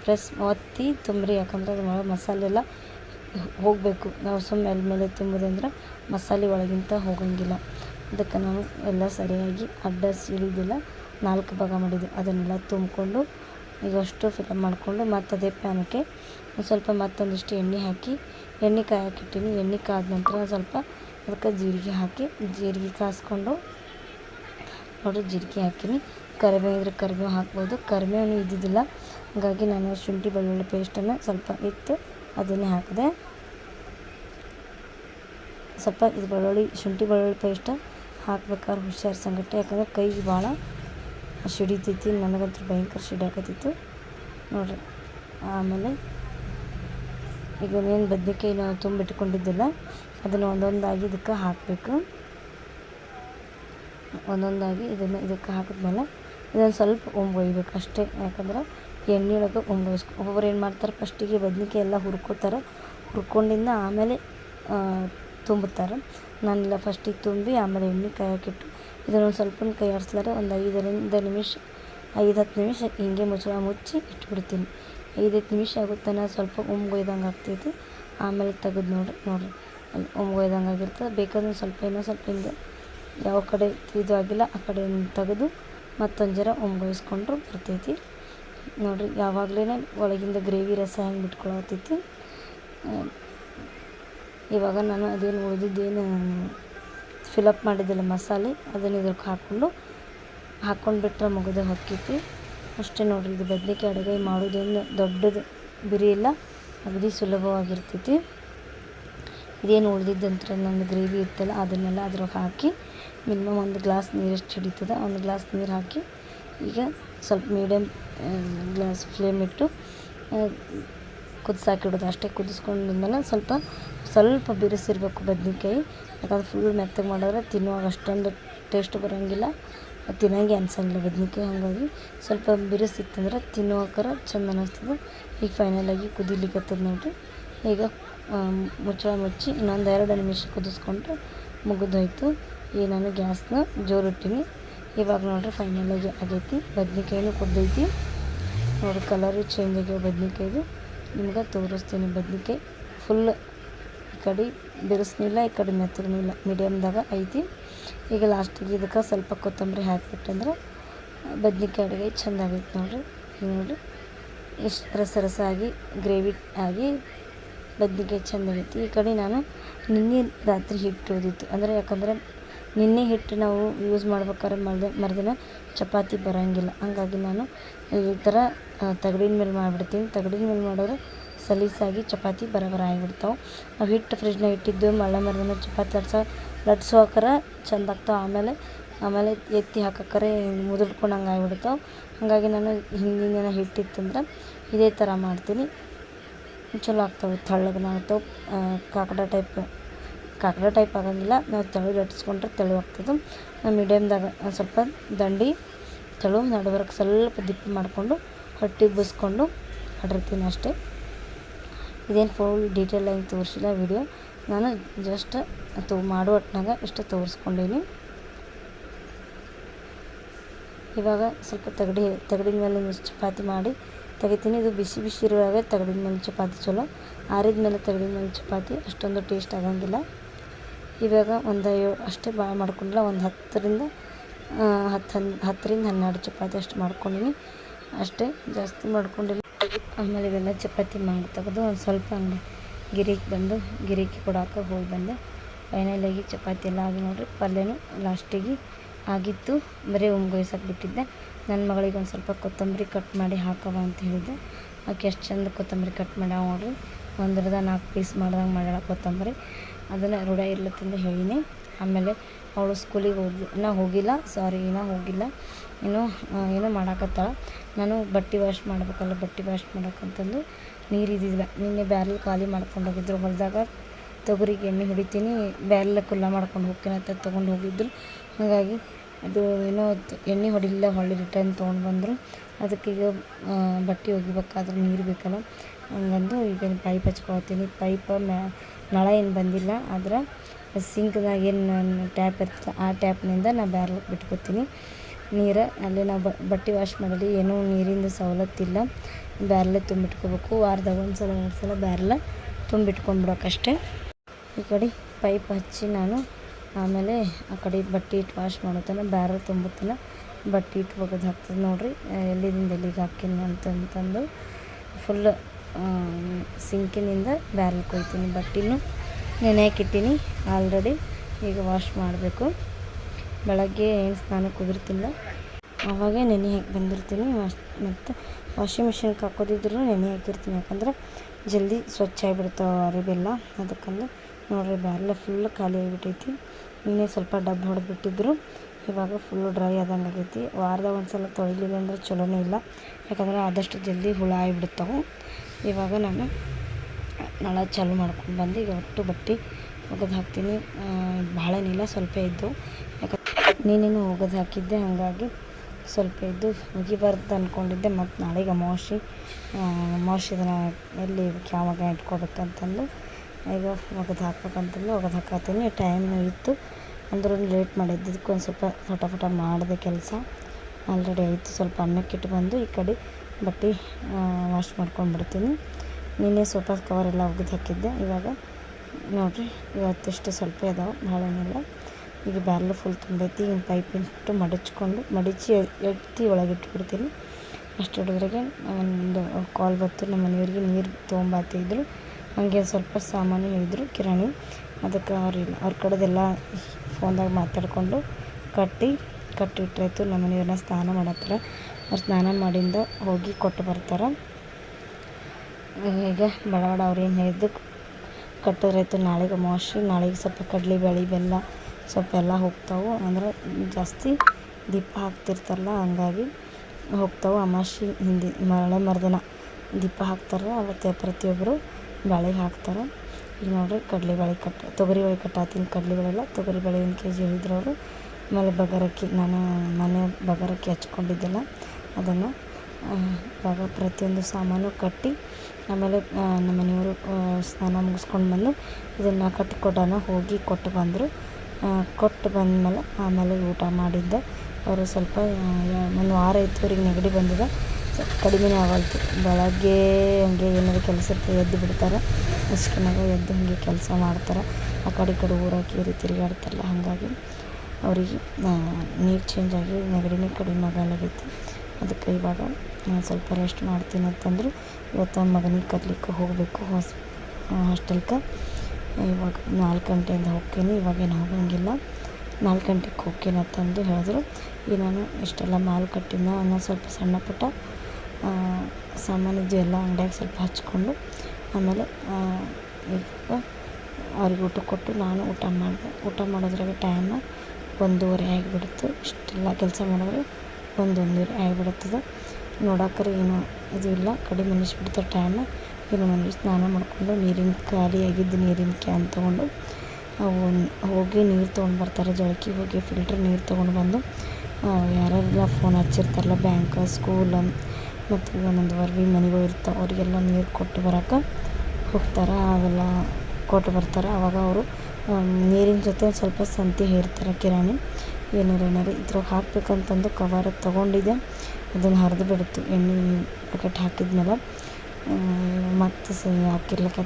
ಪ್ರೆಸ್ ಒತ್ತಿ ತುಂಬ್ರಿ, ಯಾಕಂದ್ರೆ ಅದ್ರೊಳಗೆ ಮಸಾಲೆ ಎಲ್ಲ ಹೋಗಬೇಕು. ನಾವು ಸುಮ್ಮನೆ ಮೇಲೆ ಮೇಲೆ ತುಂಬೋದಂದ್ರೆ ಮಸಾಲೆ ಒಳಗಿಂತ ಹೋಗಂಗಿಲ್ಲ. ಅದಕ್ಕೆ ನಾನು ಎಲ್ಲ ಸರಿಯಾಗಿ ಅಡ್ಡ ಸಿಡಿದಿಲ್ಲ ನಾಲ್ಕು ಭಾಗ ಮಾಡಿದ್ದೆ. ಅದನ್ನೆಲ್ಲ ತುಂಬಿಕೊಂಡು ಈಗ ಅಷ್ಟು ಫಿಲ್ ಮಾಡಿಕೊಂಡು ಮತ್ತು ಅದೇ ಪ್ಯಾನ್ಗೆ ಸ್ವಲ್ಪ ಮತ್ತೊಂದಿಷ್ಟು ಎಣ್ಣೆ ಹಾಕಿ, ಎಣ್ಣೆ ಕಾಯಕ್ಕಿಟ್ಟಿನಿ ಎಣ್ಣೆ ಕಾದ ನಂತರ ಸ್ವಲ್ಪ ಅದಕ್ಕೆ ಜೀರಿಗೆ ಹಾಕಿ, ಜೀರಿಗೆ ಕಾಸ್ಕೊಂಡು ನೋಡಿ ಜೀರಿಗೆ ಹಾಕೀನಿ. ಕರಿಬೇವು ಇದ್ರೆ ಕರಿಬೇವು ಹಾಕ್ಬೋದು. ಕರಿಬೇವು ಇದ್ದಿದ್ದಿಲ್ಲ. ಹಾಗಾಗಿ ನಾನು ಶುಂಠಿ, ಬೆಳ್ಳುಳ್ಳಿ ಪೇಸ್ಟನ್ನು ಸ್ವಲ್ಪ ಇತ್ತು ಅದನ್ನೇ ಹಾಕಿದೆ. ಸ್ವಲ್ಪ ಇದು ಬೆಳ್ಳುಳ್ಳಿ, ಶುಂಠಿ ಬೆಳ್ಳುಳ್ಳಿ ಪೇಸ್ಟ್ ಹಾಕ್ಬೇಕಾದ್ರೆ ಹುಷಾರು ಸಂಗಟ್ಟೆ ಯಾಕಂದ್ರೆ ಕೈಗೆ ಭಾಳ ಸಿಡಿತೈತಿ ನನಗಂತೂ ಭಯಂಕರ ಸಿಡಿಯಾಕತ್ತಿತ್ತು ನೋಡಿರಿ, ಆಮೇಲೆ ಈಗ ಏನು ಬದ್ನೆಕಾಯಿ ನಾವು ತುಂಬಿಟ್ಕೊಂಡಿದ್ದಿಲ್ಲ. ಅದನ್ನು ಒಂದೊಂದಾಗಿ ಇದಕ್ಕೆ ಹಾಕಬೇಕು. ಒಂದೊಂದಾಗಿ ಇದನ್ನು ಇದಕ್ಕೆ ಹಾಕಿದ್ಮೇಲೆ ಇದೊಂದು ಸ್ವಲ್ಪ ಒಯ್ಬೇಕು ಅಷ್ಟೇ. ಯಾಕಂದ್ರೆ ಎಣ್ಣೆ ಒಳಗೆ ಒಂಬೊಯ್ಸ್ಕೊ ಒಬ್ಬೊಬ್ರು ಏನು ಮಾಡ್ತಾರೆ ಫಸ್ಟಿಗೆ ಬದ್ನಿಕಾಯಿ ಎಲ್ಲ ಹುರ್ಕೋತಾರೆ. ಹುರ್ಕೊಂಡಿಂದ ಆಮೇಲೆ ತುಂಬುತ್ತಾರೆ. ನಾನೆಲ್ಲ ಫಸ್ಟಿಗೆ ತುಂಬಿ, ಆಮೇಲೆ ಎಣ್ಣೆ ಕಾಯಕ್ಕಿಟ್ಟು ಇದನ್ನು ಸ್ವಲ್ಪ ಕೈ ಆಡಿಸ್ಲಾರೆ ಒಂದು ಐದರಿಂದ ನಿಮಿಷ, ಐದು ಹತ್ತು ನಿಮಿಷ ಹಿಂಗೆ ಮುಚ್ಚಳ ಮುಚ್ಚಿ ಇಟ್ಬಿಡ್ತೀನಿ. ಐದು ಹತ್ತು ನಿಮಿಷ ಆಗುತ್ತಾನೆ ಸ್ವಲ್ಪ ಉಮ್ಗೊಯ್ದಂಗೆ ಆಗ್ತೈತಿ. ಆಮೇಲೆ ತೆಗೆದು ನೋಡ್ರಿ ನೋಡ್ರಿ. ಅಲ್ಲಿ ಉಮ್ಗೊಯ್ದಂಗೆ ಆಗಿರ್ತದೆ. ಬೇಕಾದ್ರೆ ಸ್ವಲ್ಪ ಏನೋ ಸ್ವಲ್ಪ ಹಿಂಗೆ ಯಾವ ಕಡೆ ಇದು ಆಗಿಲ್ಲ, ಆ ಕಡೆ ತೆಗೆದು ಮತ್ತೊಂದು ಜರ ಒಮ್ಗೊಯ್ಸ್ಕೊಂಡ್ರು ಬರ್ತೈತಿ. ನೋಡಿರಿ ಯಾವಾಗಲೇ ಒಳಗಿಂದ ಗ್ರೇವಿ ರಸ ಹೆಂಗೆ ಬಿಟ್ಕೊಳತೈತಿ ಇವಾಗ ನಾನು ಅದೇನು ಉಳಿದಿದ್ದೇನು ಫಿಲಪ್ ಮಾಡಿದ್ದಿಲ್ಲ ಮಸಾಲೆ, ಅದನ್ನು ಇದಕ್ಕೆ ಹಾಕ್ಕೊಂಡು ಹಾಕ್ಕೊಂಡು ಬಿಟ್ಟರೆ ಮುಗಿದು ಹಾಕಿತ್ತು ಅಷ್ಟೇ ನೋಡಿರಿ, ಇದು ಬದ್ನಿಕಾಯಿ ಅಡುಗೆ ಮಾಡೋದೇನು ದೊಡ್ಡದು ಬಿರಿ ಇಲ್ಲ, ಅಗದಿ ಸುಲಭವಾಗಿರ್ತೈತಿ. ಇದೇನು ಉಳಿದಿದ್ದಂತ್ರ ನನ್ನ ಗ್ರೇವಿ ಇತ್ತಲ್ಲ, ಅದನ್ನೆಲ್ಲ ಅದ್ರಾಗ ಹಾಕಿ, ಮಿನಿಮಮ್ ಒಂದು ಗ್ಲಾಸ್ ನೀರಷ್ಟು ಹಿಡಿತದೆ, ಒಂದು ಗ್ಲಾಸ್ ನೀರು ಹಾಕಿ, ಈಗ ಸ್ವಲ್ಪ ಮೀಡಿಯಮ್ ಗ್ಲಾಸ್ ಫ್ಲೇಮ್ ಇಟ್ಟು ಕುದಿಸಾಕಿಡೋದು ಅಷ್ಟೇ. ಕುದಿಸ್ಕೊಂಡ್ಮೇಲೆ ಸ್ವಲ್ಪ ಸ್ವಲ್ಪ ಬಿರುಸಿರ್ಬೇಕು ಬದ್ನಿಕಾಯಿ. ಯಾಕಂದ್ರೆ ಫುಲ್ ಮೆತ್ತಗೆ ಮಾಡಿದ್ರೆ ತಿನ್ನುವಾಗ ಅಷ್ಟೊಂದು ಟೇಸ್ಟ್ ಬರೋಂಗಿಲ್ಲ. ತಿನ್ನಂಗೆ ಅನ್ಸಂಗಿಲ್ಲ ಬದ್ನಿಕಾಯಿ, ಹಾಗಾಗಿ ಸ್ವಲ್ಪ ಬಿರುಸಿತ್ತಂದ್ರೆ ತಿನ್ನುವಾಕರ ಚಂದ ಅನ್ನಿಸ್ತದೆ ಈಗ ಫೈನಲಾಗಿ ಕುದಿಲಿಕ್ಕತ್ತದ ನೋಡಿರಿ. ಈಗ ಮುಚ್ಚಳ ಮುಚ್ಚಿ ಇನ್ನೊಂದು ಎರಡು ನಿಮಿಷ ಕುದಿಸ್ಕೊಂಡ್ರೆ ಮುಗಿದೋಯ್ತು. ಈಗ ನಾನು ಗ್ಯಾಸ್ನ ಜೋರಿಟ್ಟಿನಿ. ಇವಾಗ ನೋಡ್ರಿ ಫೈನಲಾಗಿ ಆಗೈತಿ. ಬದ್ನಿಕಾಯಿನೂ ಕುದ್ದೈತಿ ನೋಡಿ ಕಲರು ಚೇಂಜ್ ಆಗ್ಯಾವ ಬದ್ನಿಕಾಯ್ದು. ನಿಮ್ಗೆ ತೋರಿಸ್ತೀನಿ ಬದ್ನಿಕಾಯಿ. ಫುಲ್ ಈ ಕಡೆ ಬಿರುಸ್ನಿಲ್ಲ, ಈ ಕಡೆ ಮೆತ್ತಗೂ ಇಲ್ಲ ಮೀಡಿಯಮ್ದಾಗ ಐತಿ. ಈಗ ಲಾಸ್ಟಿಗೆ ಇದಕ್ಕೆ ಸ್ವಲ್ಪ ಕೊತ್ತಂಬರಿ ಹಾಕಿಬಿಟ್ಟಂದ್ರೆ ಬದ್ನಿಕಾಯಿ ಅಡುಗೆ ಚೆಂದ ಆಗೈತೆ ನೋಡಿರಿ. ಈಗ ನೋಡಿರಿ ಎಷ್ಟು ರಸ ರಸ ಆಗಿ ಗ್ರೇವಿ ಆಗಿ ಬದ್ನಿಕಾಯಿ ಚೆಂದ ಆಗೈತಿ. ಈ ಕಡೆ ನಾನು ನಿನ್ನೆ ರಾತ್ರಿ ಹಿಟ್ಟು ಉಳಿದಿತ್ತು ಅಂದರೆ ಯಾಕಂದರೆ ನಿನ್ನೆ ಹಿಟ್ಟು ನಾವು ಯೂಸ್ ಮಾಡ್ಬೇಕಾದ್ರೆ ಮರದ, ಮರುದಿನ ಚಪಾತಿ ಬರೋಂಗಿಲ್ಲ. ಹಾಗಾಗಿ ನಾನು ಈ ಥರ ತಗಡಿನ ಮೇಲೆ ಮಾಡಿಬಿಡ್ತೀನಿ. ತಗಡಿನ ಮೇಲೆ ಮಾಡಿದ್ರೆ ಸಲೀಸಾಗಿ ಚಪಾತಿ ಬರೋಬರ ಆಗಿಬಿಡ್ತಾವೆ. ನಾವು ಹಿಟ್ಟು ಫ್ರಿಜ್ನಾಗ ಇಟ್ಟಿದ್ದು ಮಳೆ ಮರದಿನ ಚಪಾತಿ ಲಟ್ಸ ಲಟ್ಸೋಕರ ಚೆಂದ ಆಗ್ತಾವೆ. ಆಮೇಲೆ ಆಮೇಲೆ ಎತ್ತಿ ಹಾಕಕ್ಕರೆ ಮುದುಡ್ಕೊಂಡಂಗೆ ಆಗಿಬಿಡ್ತಾವೆ. ಹಾಗಾಗಿ ನಾನು ಹಿಂದಿನ ದಿನ ಹಿಟ್ಟಿತ್ತಂದ್ರೆ ಇದೇ ಥರ ಮಾಡ್ತೀನಿ. ಚಲೋ ಆಗ್ತಾವೆ ತಳ್ಳಗನ ಆಗ್ತಾವೆ ಕಾಕಡ ಟೈಪ್ ಕಾಕಡ ಟೈಪ್ ಆಗೋಂಗಿಲ್ಲ. ನಾವು ತೆಳು ಲಟ್ಸ್ಕೊಂಡ್ರೆ ತೆಳು ಆಗ್ತದೆ. ನಾವು ಮೀಡಿಯಮ್ದಾಗ ಸ್ವಲ್ಪ ದಂಡಿ, ತೆಳು, ನಡುವರೆಗೆ ಸ್ವಲ್ಪ ದಿಪ್ಪು ಮಾಡಿಕೊಂಡು ಹೊಟ್ಟೆ ಬಸ್ಕೊಂಡು ಹಡಿರ್ತೀನಿ ಅಷ್ಟೇ. ಇದೇನು ಫುಲ್ ಡೀಟೇಲಾಗಿ ತೋರಿಸಿಲ್ಲ ವಿಡಿಯೋ ನಾನು ಜಸ್ಟ್ ತೋ ಮಾಡೋ ಹೊಟ್ನಾಗ ಇಷ್ಟು ತೋರಿಸ್ಕೊಂಡೀನಿ. ಇವಾಗ ಸ್ವಲ್ಪ ತಗಡಿ, ತಗಡಿನ ಮೇಲೆ ಚಪಾತಿ ಮಾಡಿ ತೆಗಿತೀನಿ. ಇದು ಬಿಸಿ ಬಿಸಿ ಇರುವಾಗ ತಗಡಿನ ಮೇಲೆ ಚಪಾತಿ ಚಲೋ. ಆರಿದ ಮೇಲೆ ತಗಡಿನ ಮೇಲೆ ಚಪಾತಿ ಅಷ್ಟೊಂದು ಟೇಸ್ಟ್ ಆಗಂಗಿಲ್ಲ. ಇವಾಗ ಒಂದು ಅಷ್ಟೇ ಭಾಳ ಮಾಡ್ಕೊಂಡಿಲ್ಲ, ಒಂದು ಹತ್ತರಿಂದ ಹತ್ತು ಹನ್, ಹತ್ತರಿಂದ ಹನ್ನೆರಡು ಚಪಾತಿ ಅಷ್ಟು ಮಾಡ್ಕೊಂಡೀನಿ. ಅಷ್ಟೇ ಜಾಸ್ತಿ ಮಾಡ್ಕೊಂಡಿಲ್ಲ. ಆಮೇಲೆ ಇವೆಲ್ಲ ಚಪಾತಿ ಮಾಡಿ ತೆಗೆದು ಒಂದು ಸ್ವಲ್ಪ ಹಂಗೆ ಗಿರಿಗೆ ಬಂದು ಗಿರಿಗೆ ಕೊಡಾಕ ಹೋಗಿ ಬಂದೆ. ಫೈನಲಾಗಿ ಚಪಾತಿ ಎಲ್ಲ ಆಗಿ ನೋಡಿರಿ, ಪಲ್ಯನೂ ಲಾಸ್ಟಿಗೆ ಆಗಿತ್ತು. ಬರೀ ಉಮ್ಗೊಯ್ಸಕ್ಕೆ ಬಿಟ್ಟಿದ್ದೆ. ನನ್ನ ಮಗಳಿಗೆ ಒಂದು ಸ್ವಲ್ಪ ಕೊತ್ತಂಬರಿ ಕಟ್ ಮಾಡಿ ಹಾಕವ ಅಂತ ಹೇಳಿದ್ದೆ. ಆಕೆ ಎಷ್ಟು ಚಂದ ಕೊತ್ತಂಬರಿ ಕಟ್ ಮಾಡ್ಯಾವ ನೋಡಿರಿ. ಒಂದ್ರದ ನಾಲ್ಕು ಪೀಸ್ ಮಾಡ್ದಂಗೆ ಮಾಡ್ಯಾಳ ಕೊತ್ತಂಬರಿ. ಅದನ್ನು ರೂಢ ಇರ್ಲತ್ತಂದು ಹೇಳೀನಿ. ಆಮೇಲೆ ಅವಳು ಸ್ಕೂಲಿಗೆ ಹೋಗಿ ನಾ ಹೋಗಿಲ್ಲ ಸಾರಿ ನಾ ಹೋಗಿಲ್ಲ. ಏನೋ ಏನೋ ಮಾಡಾಕತ್ತಾಳ. ನಾನು ಬಟ್ಟೆ ವಾಶ್ ಮಾಡ್ಬೇಕಲ್ಲ, ಬಟ್ಟೆ ವಾಶ್ ಮಾಡೋಕ್ಕಂತಂದು ನೀರು ಇದ್ದಿದ್ದಿಲ್ಲ ನಿನ್ನೆ ಬ್ಯಾರಲ್ ಖಾಲಿ ಮಾಡ್ಕೊಂಡು ಹೋಗಿದ್ರು. ಹೊಲದಾಗ ತೊಗರಿಗೆ ಎಣ್ಣೆ ಹೊಡಿತೀನಿ, ಬ್ಯಾರಲ್ ಕುಲ್ಲ ಮಾಡ್ಕೊಂಡು ಹೋಗ್ತೀನಿ ಅಂತ ತೊಗೊಂಡು ಹೋಗಿದ್ರು. ಹಾಗಾಗಿ ಅದು ಏನೋ ಎಣ್ಣೆ ಹೊಡಿಲಿಲ್ಲ, ಹೊಳ್ಳಿ ರಿಟರ್ನ್ ತೊಗೊಂಡು ಬಂದರು. ಅದಕ್ಕೆ ಈಗ ಬಟ್ಟೆ ಒಗಿಬೇಕಾದ್ರೆ ನೀರು ಬೇಕಲ್ಲ. ಹಂಗಂದು ಈಗ ಪೈಪ್ ಹಚ್ಕೊಳ್ತೀನಿ. ಪೈಪ ಮ್ಯಾ ನಳ ಏನು ಬಂದಿಲ್ಲ. ಆದ್ರೆ ಸಿಂಕ್ದಾಗ ಏನು ಟ್ಯಾಪ್ ಇರ್ತದೆ ಆ ಟ್ಯಾಪ್ನಿಂದ ನಾ ಬ್ಯಾರಲ್ ಬಿಟ್ಕೋತೀನಿ. ನೀರು ಅಲ್ಲಿ ನಾವು ಬಟ್ಟೆ ವಾಶ್ ಮಾಡಲಿ. ಏನೂ ನೀರಿಂದ ಸವಲತ್ತಿಲ್ಲ. ಬ್ಯಾರ್ಲೆ ತುಂಬಿಟ್ಕೋಬೇಕು. ವಾರದಾಗ ಒಂದು ಸಲ ಎರಡು ಸಲ ಬ್ಯಾರ್ಲ ತುಂಬಿಟ್ಕೊಂಡ್ಬಿಡೋಕ್ಕಷ್ಟೇ ಈ ಕಡೆ ಪೈಪ್ ಹಚ್ಚಿ ನಾನು ಆಮೇಲೆ ಆ ಕಡೆ ಬಟ್ಟೆ ಇಟ್ಟು ವಾಶ್ ಮಾಡೋತನ ಬ್ಯಾರಲ್ ತುಂಬುತ್ತನ ಬಟ್ಟೆ ಇಟ್ಟು ಹಾಕ್ತದೆ ನೋಡಿರಿ. ಎಲ್ಲಿದಿಂದ ಎಲ್ಲಿಗೆ ಹಾಕಿನಿ ಅಂತಂತಂದು ಫುಲ್ ಸಿಂಕಿನಿಂದ ಬ್ಯಾರಲ್ ಕೊಯ್ತೀನಿ ಬಟ್ಟೆನೂ. ಹಾಕಿಟ್ಟೀನಿ ಆಲ್ರೆಡಿ ಈಗ ವಾಶ್ ಮಾಡಬೇಕು. ಬೆಳಗ್ಗೆ ಏನು ಸ್ನಾನಕ್ಕೆ ಹೋಗಿರ್ತಿಲ್ಲ ಆವಾಗ ನೆನೆ ಹಾಕಿ ಬಂದಿರ್ತೀನಿ. ಮತ್ತು ವಾಷಿಂಗ್ ಮಿಷಿನ್ಗೆ ಹಾಕೋದಿದ್ರು ನೆನೆ ಹಾಕಿರ್ತೀನಿ. ಯಾಕಂದ್ರೆ ಜಲ್ದಿ ಸ್ವಚ್ಛ ಆಗಿಬಿಡ್ತಾವೆ ಅರಿವೆಲ್ಲ. ಅದಕ್ಕಂದು ನೋಡಿರಿ ಬ್ಯಾರಲ್ಲ ಫುಲ್ ಖಾಲಿ ಆಗಿಬಿಟ್ಟೈತಿ ನಿನ್ನೆ ಸ್ವಲ್ಪ ಡಬ್ಬ ಹೊಡೆದ್ಬಿಟ್ಟಿದ್ರು. ಇವಾಗ ಫುಲ್ಲು ಡ್ರೈ ಆದಂಗೆ ಆಗೈತಿ. ವಾರದಾಗ ಒಂದು ಸಲ ತೊಳಿಲಿಲ್ಲ ಅಂದ್ರೆ ಚಲೋನೇ ಇಲ್ಲ. ಯಾಕಂದ್ರೆ ಆದಷ್ಟು ಜಲ್ದಿ ಹುಳ ಆಗಿಬಿಡ್ತಾವೆ. ಇವಾಗ ನಾನು ನಳ ಚಾಲು ಮಾಡ್ಕೊಂಡು ಬಂದು ಈಗ ಒಟ್ಟು ಬಟ್ಟೆ ಒಗೆದು ಹಾಕ್ತೀನಿ. ಭಾಳ ಏನಿಲ್ಲ ಸ್ವಲ್ಪ ಇದ್ದು. ಯಾಕಂದ್ರೆ ನೀನೇನು ಒಗೆದು ಹಾಕಿದ್ದೆ, ಹಾಗಾಗಿ ಸ್ವಲ್ಪ ಇದ್ದು ಮುಗಿಬಾರ್ದು ಅಂದ್ಕೊಂಡಿದ್ದೆ ಮತ್ತು ನಾಳೆಗೆ ಅಮಾವಾಸ್ಯೆ ಅಮಾವಾಸ್ಯೆ ದಿನ ಎಲ್ಲಿ ಕ್ಯಾವಾಗ ಇಟ್ಕೋಬೇಕಂತಂದು, ಈಗ ಒಗೆದು ಹಾಕ್ಬೇಕಂತಂದು ಒಗೆದು ಹಾಕತ್ತೀನಿ ಟೈಮ್ ಇತ್ತು. ಅಂದ್ರೂ ಲೇಟ್ ಮಾಡಿದ್ದಕ್ಕೆ ಒಂದು ಸ್ವಲ್ಪ ಫಟ ಫಟ ಮಾಡಿದೆ ಕೆಲಸ. ಆಲ್ರೆಡಿ ಆಯಿತು, ಸ್ವಲ್ಪ ಅನ್ನಕ್ಕಿಟ್ಟು ಬಂದು ಈ ಕಡೆ ಬಟ್ಟೆ ವಾಶ್ ಮಾಡ್ಕೊಂಡ್ಬಿಡ್ತೀನಿ. ನಿನ್ನೆ ಸ್ವಲ್ಪ ಕವರ್ ಎಲ್ಲ ಒಗೆದು ಹಾಕಿದ್ದೆ. ಇವಾಗ ನೋಡಿರಿ, ಇವತ್ತಿಷ್ಟು ಸ್ವಲ್ಪ ಇದಾವೆ ಭಾಳ ಏನಿಲ್ಲ ಈಗ ಬ್ಯಾರ್ಲು ಫುಲ್ ತುಂಬೈತಿ, ಈಗ ಪೈಪಿಟ್ಟು ಇಟ್ಟು ಮಡಚ್ಕೊಂಡು, ಮಡಚಿ ಎತ್ತಿ ಒಳಗೆ ಇಟ್ಬಿಡ್ತೀನಿ. ಅಷ್ಟು ಹಿಡಿದ್ರಾಗೆ ಒಂದು ಕಾಲ್ ಬತ್ತು, ನಮ್ಮ ಮನೆಯವ್ರಿಗೆ ನೀರು ತೊಗೊಂಬಾತಿದ್ರು. ಹಂಗೆ ಸ್ವಲ್ಪ ಸಾಮಾನು ಹೇಳಿದರು ಕಿರಾಣಿ. ಅದಕ್ಕೆ ಅವ್ರಿಲ್ಲ ಅವ್ರ ಕಡೆದೆಲ್ಲ ಫೋನ್ದಾಗ ಮಾತಾಡಿಕೊಂಡು ಕಟ್ಟಿ, ಕಟ್ಟಿಟ್ರಾಯ್ತು. ನಮ್ಮ ಮನೆಯವ್ರನ್ನ ಸ್ನಾನ ಮಾಡತ್ತಾರ. ಅವ್ರು ಸ್ನಾನ ಮಾಡಿಂದ ಹೋಗಿ ಕೊಟ್ಟು ಬರ್ತಾರೆ. ಈಗ ಬಡ ಬಡ ಅವ್ರು ಏನು ಹೇಳಿದ್ದು, ಕಟ್ಟಿದ್ರಾಯ್ತು. ನಾಳೆಗೆ ಅಮಾವಾಸ್ಯೆ ನಾಳೆಗೆ ಸ್ವಲ್ಪ ಕಡಲೆ, ಬೇಳೆ, ಬೆಲ್ಲ, ಸ್ವಲ್ಪ ಎಲ್ಲ ಹೋಗ್ತಾವೆ. ಅಂದ್ರೆ ಜಾಸ್ತಿ ದೀಪ ಹಾಕ್ತಿರ್ತಾರಲ್ಲ, ಹಂಗಾಗಿ ಹೋಗ್ತಾವೆ. ಅಮಾವಾಸ್ಯೆ ಹಿಂದಿ, ಮರಳೆ ಮರುದಿನ ದೀಪ ಹಾಕ್ತಾರೆ. ಅವತ್ತೆ ಪ್ರತಿಯೊಬ್ಬರು ಬೇಳೆಗೆ ಹಾಕ್ತಾರೆ. ಈಗ ನೋಡಿರಿ ಕಡಲೆಬೇಳೆ ಕಟ್ಟ ತೊಗರಿಬೇಳೆ ಕಟ್ಟಾತೀನಿ ಕಡ್ಲೆಬೇಳೆಲ್ಲ ತೊಗರಿಬೇಳೆ ಒಂದು ಕೆ ಜಿ ಹೇಳಿದ್ರು ಅವರು. ಆಮೇಲೆ ಬಗಾರಕ್ಕಿ, ನಾನು ಮನೆ ಬಗಾರಕ್ಕಿ ಹಚ್ಕೊಂಡಿದ್ದೆಲ್ಲ. ಅದನ್ನು ಇವಾಗ ಪ್ರತಿಯೊಂದು ಸಾಮಾನು ಕಟ್ಟಿ, ಆಮೇಲೆ ನಮ್ಮ ಮನೆಯವರು ಸ್ನಾನ ಮುಗಿಸ್ಕೊಂಡು ಬಂದು ಇದನ್ನು ಕಟ್ಟಿ ಕೊಡೋಣ ಹೋಗಿ ಕೊಟ್ಟು ಬಂದರು. ಕೊಟ್ಟು ಬಂದಮೇಲೆ ಆಮೇಲೆ ಊಟ ಮಾಡಿದ್ದೆ. ಅವರು ಸ್ವಲ್ಪ ಒಂದು ವಾರ ಇತ್ತು ಅವ್ರಿಗೆ ನೆಗಡಿ ಬಂದಿದೆ. ಕಡಿಮೆನೇ ಆಗಲ್ತು. ಬೆಳಗ್ಗೆ ಹಂಗೆ ಏನಾದ್ರು ಕೆಲಸ ಇರ್ತದೆ, ಎದ್ದು ಬಿಡ್ತಾರೆ. ಅಷ್ಟನಾಗ ಎದ್ದು ಹಾಗೆ ಕೆಲಸ ಮಾಡ್ತಾರೆ. ಆ ಕಡೆ ಈ ಕಡೆ ಊರಾಗೆ ಕೇರಿ ತಿರುಗಾಡ್ತಾರಲ್ಲ, ಹಾಗಾಗಿ ಅವರಿಗೆ ನೀರು ಚೇಂಜ್ ಆಗಿ ನೆಗಡಿನೇ ಕಡಿಮೆ ಆಗಲಾಗೈತಿ. ಅದಕ್ಕೆ ಇವಾಗ ನಾನು ಸ್ವಲ್ಪ ರೆಸ್ಟ್ ಮಾಡ್ತೀನಿ ಅಂತಂದರು, ಇವತ್ತು ಮಗನಿಗೆ ಕರ್ಲಿಕ್ಕೆ ಹೋಗಬೇಕು ಹಾಸ್ ಹಾಸ್ಟೆಲ್ಗೆ ಇವಾಗ ನಾಲ್ಕು ಗಂಟೆಯಿಂದ ಹೋಗ್ತೀನಿ ಇವಾಗೇನು ಹೋಗಂಗಿಲ್ಲ ನಾಲ್ಕು ಗಂಟೆಗೆ ಹೋಗ್ತೀನಿ ಅಂತಂದು ಹೇಳಿದ್ರು. ಈಗ ನಾನು ಇಷ್ಟೆಲ್ಲ ಮಾಲ್ ಕಟ್ಟಿನ ಅನ್ನೋ ಸ್ವಲ್ಪ ಸಣ್ಣ ಪುಟ್ಟ ಸಾಮಾನಿದ್ದು ಎಲ್ಲ ಅಂಗಡಿಯಾಗ ಸ್ವಲ್ಪ ಹಚ್ಕೊಂಡು ಆಮೇಲೆ ಈಗ ಅವ್ರಿಗೆ ಊಟ ಕೊಟ್ಟು ನಾನು ಊಟ ಮಾಡಿದೆ. ಊಟ ಮಾಡೋದ್ರಾಗೆ ಟೈಮ್ ಒಂದೂವರೆ ಆಗಿಬಿಡ್ತು. ಇಷ್ಟೆಲ್ಲ ಕೆಲಸ ಮಾಡಿದ್ರೆ ಒಂದೊಂದೂವರೆ ಆಗಿಬಿಡುತ್ತದೆ ನೋಡೋಕ್ಕರೆ ಏನು ಇದು ಇಲ್ಲ. ಕಡಿಮೆ ಅನ್ನಿಸ್ಬಿಡ್ತದೆ ಟೈಮ್ ಇನ್ನು ಮನೆ ಸ್ನಾನ ಮಾಡಿಕೊಂಡು ನೀರಿನ ಖಾಲಿಯಾಗಿದ್ದು ನೀರಿನ ಕ್ಯಾನ್ ತೊಗೊಂಡು ಅವು ಹೋಗಿ ನೀರು ತೊಗೊಂಡು ಬರ್ತಾರೆ ಜಳಕಿ. ಹೋಗಿ ಫಿಲ್ಟರ್ ನೀರು ತೊಗೊಂಡು ಬಂದು ಯಾರ್ಯಾರೆಲ್ಲ ಫೋನ್ ಹಚ್ಚಿರ್ತಾರಲ್ಲ ಬ್ಯಾಂಕ್ ಸ್ಕೂಲ್ ಮತ್ತು ಒಂದೊಂದು ವರ್ವಿ ಮನೆಗಳು ಇರ್ತಾವೆ ಅವರಿಗೆಲ್ಲ ನೀರು ಕೊಟ್ಟು ಬರೋಕೆ ಹೋಗ್ತಾರೆ, ಅವೆಲ್ಲ ಕೊಟ್ಟು ಬರ್ತಾರೆ. ಅವಾಗ ಅವರು ನೀರಿನ ಜೊತೆ ಸ್ವಲ್ಪ ಸಂತೆ ಹೇರ್ತಾರೆ ಕಿರಾಣಿ. ಏನಾರು ಏನಾರು ಇದ್ರಾಗ ಹಾಕ್ಬೇಕಂತಂದು ಕವರ್ ತೊಗೊಂಡಿದ್ದೆ. ಅದನ್ನು ಹರಿದು ಬಿಡ್ತು. ಎಣ್ಣೆ ಪ್ಯಾಕೆಟ್ ಹಾಕಿದ್ಮೇಲೆ ಮತ್ತು ಸ ಹಾಕಿರ್ಲಿಕ್ಕೆ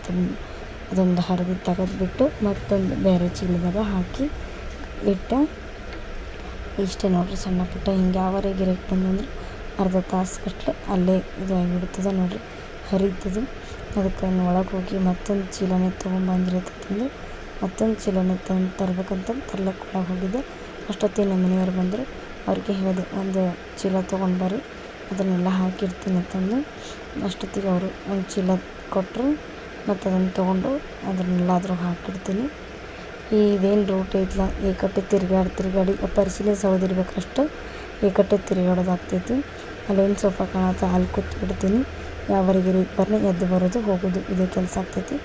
ಅದೊಂದು ಹರಿದು ತೆಗೆದ್ಬಿಟ್ಟು ಮತ್ತೊಂದು ಬೇರೆ ಚೀಲದಾಗ ಹಾಕಿ ಇಟ್ಟೆ. ಇಷ್ಟೇ ನೋಡಿರಿ ಸಣ್ಣ ಪುಟ್ಟ, ಹಿಂಗೆ ಯಾವಾರ ಗಿರಾಕಿ ಬಂದಂದ್ರೆ ಅರ್ಧ ತಾಸು ಗಟ್ಟಲೆ ಅಲ್ಲೇ ಇದು ಆಗಿಬಿಡ್ತದೆ ನೋಡಿರಿ. ಹರಿತದೆ. ಅದಕ್ಕೆ ಒಳಗೆ ಹೋಗಿ ಮತ್ತೊಂದು ಚೀಲನೇ ತೊಗೊಂಬಂದ್ರಿ ಅಂತಂದು ಮತ್ತೊಂದು ಚೀಲನೇ ತಂದು ತರ್ಬೇಕಂತಂದು ತರ್ಲಕ್ಕೆ ಒಳಗೆ ಹೋಗಿದ್ದೆ. ಅಷ್ಟೊತ್ತಿಗೆ ನಮ್ಮ ಮನೆಯವ್ರು ಬಂದರು. ಅವ್ರಿಗೆ ಹೇಳಿದೆ, ಒಂದು ಚೀಲ ತೊಗೊಂಡು ಬರ್ರಿ, ಅದನ್ನೆಲ್ಲ ಹಾಕಿರ್ತೀನಿ ಅಂತಂದು. ಅಷ್ಟೊತ್ತಿಗೆ ಅವರು ಒಂದು ಚೀಲ ಕೊಟ್ಟರು, ಮತ್ತು ಅದನ್ನು ತೊಗೊಂಡು ಅದನ್ನೆಲ್ಲಾದರೂ ಹಾಕಿರ್ತೀನಿ ಇದೇನು ರೂಟ್ ಐತಲ್ಲ ಏಕಟ್ಟೆ ತಿರ್ಗಾಡಿ ತಿರ್ಗಾಡಿ ಪರಿಶೀಲನೆ ಸೌದಿರ್ಬೇಕಷ್ಟು ಏಕಟ್ಟೆ ತಿರುಗಾಡೋದಾಗ್ತೈತಿ. ಅಲ್ಲೇನು ಸೋಫಾ ಕಾಣತ್ತೆ. ಅಲ್ಲಿ ಕೂತ್ಬಿಡ್ತೀನಿ. ಯಾವರಿಗೆ ಬರ್ನೆ ಎದ್ದು ಬರೋದು, ಹೋಗೋದು, ಇದೇ ಕೆಲಸ ಆಗ್ತೈತಿ.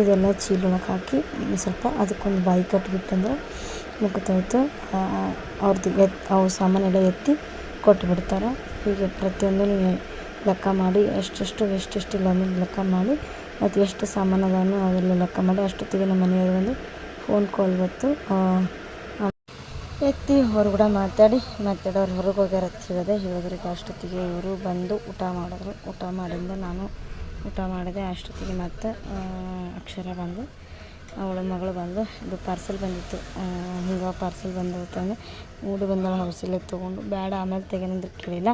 ಇದೆಲ್ಲ ಚೀಲೊಳಗೆ ಹಾಕಿ ಸ್ವಲ್ಪ ಅದಕ್ಕೊಂದು ಬಾಯಿ ಕಟ್ಬಿಟ್ಟಂದ್ರೆ ಮುಗಿತೋಯ್ತು ಅವ್ರದ್ದು ಎತ್ ಅವು ಸಾಮಾನೆಲ್ಲ ಎತ್ತಿ ಕೊಟ್ಬಿಡ್ತಾರೆ. ಹೀಗೆ ಪ್ರತಿಯೊಂದೂ ಲೆಕ್ಕ ಮಾಡಿ, ಎಷ್ಟೆಷ್ಟು ಎಷ್ಟೆಷ್ಟು ಅನ್ನೋದು ಲೆಕ್ಕ ಮಾಡಿ, ಮತ್ತು ಎಷ್ಟು ಸಾಮಾನು ಅದನ್ನು ಅವೆಲ್ಲ ಲೆಕ್ಕ ಮಾಡಿ, ಅಷ್ಟೊತ್ತಿಗೆ ನಮ್ಮ ಮನೆಯವ್ರಿಗೆ ಒಂದು ಫೋನ್ ಕಾಲ್ ಬಂತು. ಎತ್ತಿ ಹೊರಗಡೆ ಮಾತಾಡಿ ಮಾತಾಡೋರು ಹೊರಗೆ ಹೋಗ್ಯಾರ ಅಂತ ಹೇಳಿದೆ. ಹೇಳಿದ್ರಿಗೆ ಅಷ್ಟೊತ್ತಿಗೆ ಇವರು ಬಂದು ಊಟ ಮಾಡಿದ್ರು. ಊಟ ಮಾಡಿಂದ ನಾನು ಊಟ ಮಾಡಿದೆ. ಅಷ್ಟೊತ್ತಿಗೆ ಮತ್ತೆ ಅಕ್ಷರ ಬಂದು, ಅವಳ ಮಗಳು ಬಂದು, ಇದು ಪಾರ್ಸೆಲ್ ಬಂದಿತ್ತು. ಹಿಂಗೆ ಪಾರ್ಸೆಲ್ ಬಂದಿತ್ತು ಊಟ ಬಂದಳು ಹೌಸಿಲೆ ತೊಗೊಂಡು ಬೇಡ ಆಮೇಲೆ ತೆಗೆನಂದ್ರೆ ಕೇಳಿಲ್ಲ.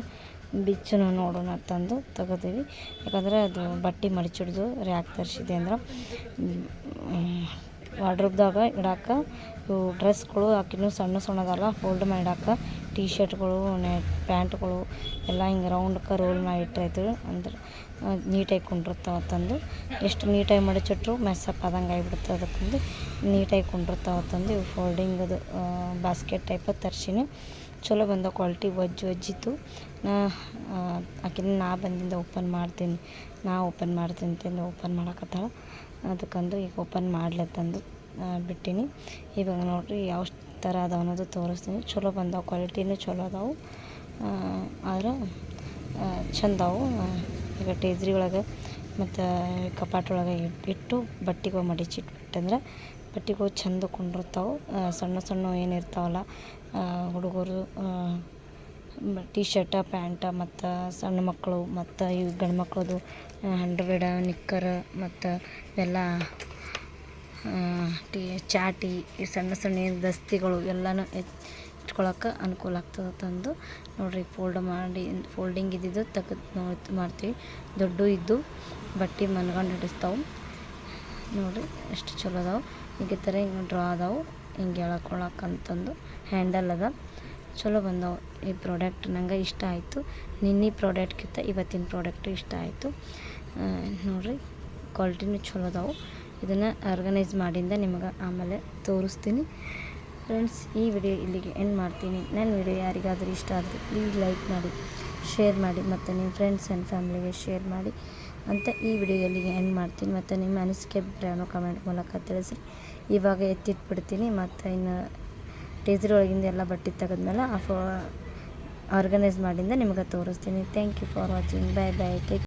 ಬಿಚ್ಚು ನೋಡೋಣ ತಂದು ತಗೋತೀವಿ. ಯಾಕಂದರೆ ಅದು ಬಟ್ಟೆ ಮಡಿಚಿಡ್ದು ರ್ಯಾಕ್ ತರಿಸಿದೆ ಅಂದ್ರೆ. ವಾರ್ಡ್ರೋಬ್ದಾಗ ಇಡಾಕ ಇವು ಡ್ರೆಸ್ಗಳು ಆಕಿನೂ ಸಣ್ಣ ಸಣ್ಣದಲ್ಲ, ಫೋಲ್ಡ್ ಮಾಡಿ ಇಡಾಕ ಟೀ ಶರ್ಟ್ಗಳು ಪ್ಯಾಂಟ್ಗಳು ಎಲ್ಲ ಹಿಂಗೆ ರೌಂಡ್ಕ ರೋಲ್ ಮಾಡಿ ಇಟ್ಟಾಯ್ತು. ಅಂದ್ರೆ ನೀಟಾಗಿ ಕುಂಡಿರ್ತಾವ ತಂದು. ಎಷ್ಟು ನೀಟಾಗಿ ಮಡಚಿಟ್ರು ಮೆಸ್ಸಪ್ ಆದಂಗೆ ಆಗಿಬಿಡ್ತು ಅದಕ್ಕಂದು ನೀಟಾಗಿ ಕುಂಡಿರ್ತಾವ ತಂದು. ಇವು ಫೋಲ್ಡಿಂಗದು ಬಾಸ್ಕೆಟ್ ಟೈಪ ತರ್ಸಿನಿ. ಚಲೋ ಬಂದ ಕ್ವಾಲಿಟಿ ವಜ್ಜು ವಜ್ಜಿತ್ತು. ನಾ ಆಕಿನ ನಾ ಬಂದಿಂದ ಓಪನ್ ಮಾಡ್ತೀನಿ. ನಾ ಓಪನ್ ಮಾಡ್ತೀನಿ ಅಂತಂದು ಓಪನ್ ಮಾಡಕತ್ತಾಳ. ಅದಕ್ಕಂದು ಈಗ ಓಪನ್ ಮಾಡ್ಲತ್ತಂದು ಬಿಟ್ಟೀನಿ. ಇವಾಗ ನೋಡಿರಿ ಯಾವ ಥರ ಅದಾವ ಅನ್ನೋದು ತೋರಿಸ್ತೀನಿ. ಚಲೋ ಬಂದಾವ, ಕ್ವಾಲಿಟಿನೂ ಚಲೋ ಅದಾವು. ಆದ್ರೆ ಚಂದವು ಈಗ ಟೇಜ್ರಿ ಒಳಗೆ ಮತ್ತು ಕಪಾಟೊಳಗೆ ಇಟ್ಟು ಬಟ್ಟೆಗಳು ಮಡಿಚಿಟ್ಬಿಟ್ಟಂದ್ರೆ ಬಟ್ಟೆಗಳು ಚಂದ ಕುಂಡಿರ್ತಾವೆ. ಸಣ್ಣ ಸಣ್ಣ ಏನಿರ್ತಾವಲ್ಲ ಹುಡುಗರು ಟೀ ಶರ್ಟ ಪ್ಯಾಂಟ ಮತ್ತು ಸಣ್ಣ ಮಕ್ಕಳು, ಮತ್ತು ಇವು ಗಂಡು ಮಕ್ಳದು ಹಂಡ್ರೆಡ ನಿಕ್ಕರ ಮತ್ತು ಎಲ್ಲ ಟೀ, ಚಾಟಿ, ಈ ಸಣ್ಣ ಸಣ್ಣ ದಸ್ತಿಗಳು ಎಲ್ಲನೂ ಇಟ್ಕೊಳಕ್ಕೆ ಅನುಕೂಲ ಆಗ್ತದೆ ತಂದು ನೋಡಿರಿ ಫೋಲ್ಡ್ ಮಾಡಿ ಫೋಲ್ಡಿಂಗ್ ಇದ್ದಿದ್ದು ತೆಗೆದು ಮಾಡ್ತೀವಿ. ದೊಡ್ಡ ಇದ್ದು ಬಟ್ಟೆ ಮನ್ಗಂಡು ಹಿಡಿಸ್ತಾವೆ ನೋಡಿರಿ ಎಷ್ಟು ಚಲೋ ಅದಾವೆ. ಈಗ ಥರ ಹಿಂಗೆ ಡ್ರಾ ಅದಾವೆ. ಹಿಂಗೆ ಎಳ್ಕೊಳಕ್ಕಂತಂದು ಹ್ಯಾಂಡಲ್ ಅದ. ಚಲೋ ಬಂದವು ಈ ಪ್ರಾಡಕ್ಟ್ ನಂಗೆ ಇಷ್ಟ ಆಯಿತು. ನಿನ್ನೆ ಪ್ರಾಡಕ್ಟ್ಗಿಂತ ಇವತ್ತಿನ ಪ್ರಾಡಕ್ಟ್ ಇಷ್ಟ ಆಯಿತು. ನೋಡಿರಿ ಕ್ವಾಲಿಟಿನೂ ಚಲೋ ಅದಾವು. ಇದನ್ನು ಆರ್ಗನೈಸ್ ಮಾಡಿಂದ ನಿಮಗೆ ಆಮೇಲೆ ತೋರಿಸ್ತೀನಿ. ಫ್ರೆಂಡ್ಸ್ ಈ ವಿಡಿಯೋ ಇಲ್ಲಿಗೆ ಎಂಡ್ ಮಾಡ್ತೀನಿ. ನನ್ನ ವಿಡಿಯೋ ಯಾರಿಗಾದರೂ ಇಷ್ಟ ಆದರೆ ಪ್ಲೀಸ್ ಲೈಕ್ ಮಾಡಿ ಶೇರ್ ಮಾಡಿ, ಮತ್ತು ನಿಮ್ಮ ಫ್ರೆಂಡ್ಸ್ ಆ್ಯಂಡ್ ಫ್ಯಾಮಿಲಿಗೆ ಶೇರ್ ಮಾಡಿ ಅಂತ ಈ ವಿಡಿಯೋ ಇಲ್ಲಿಗೆ ಎಂಡ್ ಮಾಡ್ತೀನಿ. ಮತ್ತು ನಿಮ್ಮ ಅನಿಸಿಕೆ ಅಭಿಪ್ರಾಯನೂ ಕಮೆಂಟ್ ಮೂಲಕ ತಿಳಿಸಿ. ಇವಾಗ ಎತ್ತಿಟ್ಬಿಡ್ತೀನಿ. ಮತ್ತು ಇನ್ನು ಟೇಸ್ರಿ ಒಳಗಿಂದ ಎಲ್ಲ ಬಟ್ಟೆ ತೆಗೆದ್ಮೇಲೆ ಆಫ್ ಆರ್ಗನೈಸ್ ಮಾಡಿಂದ ನಿಮಗೆ ತೋರಿಸ್ತೀನಿ. Thank you for watching bye bye take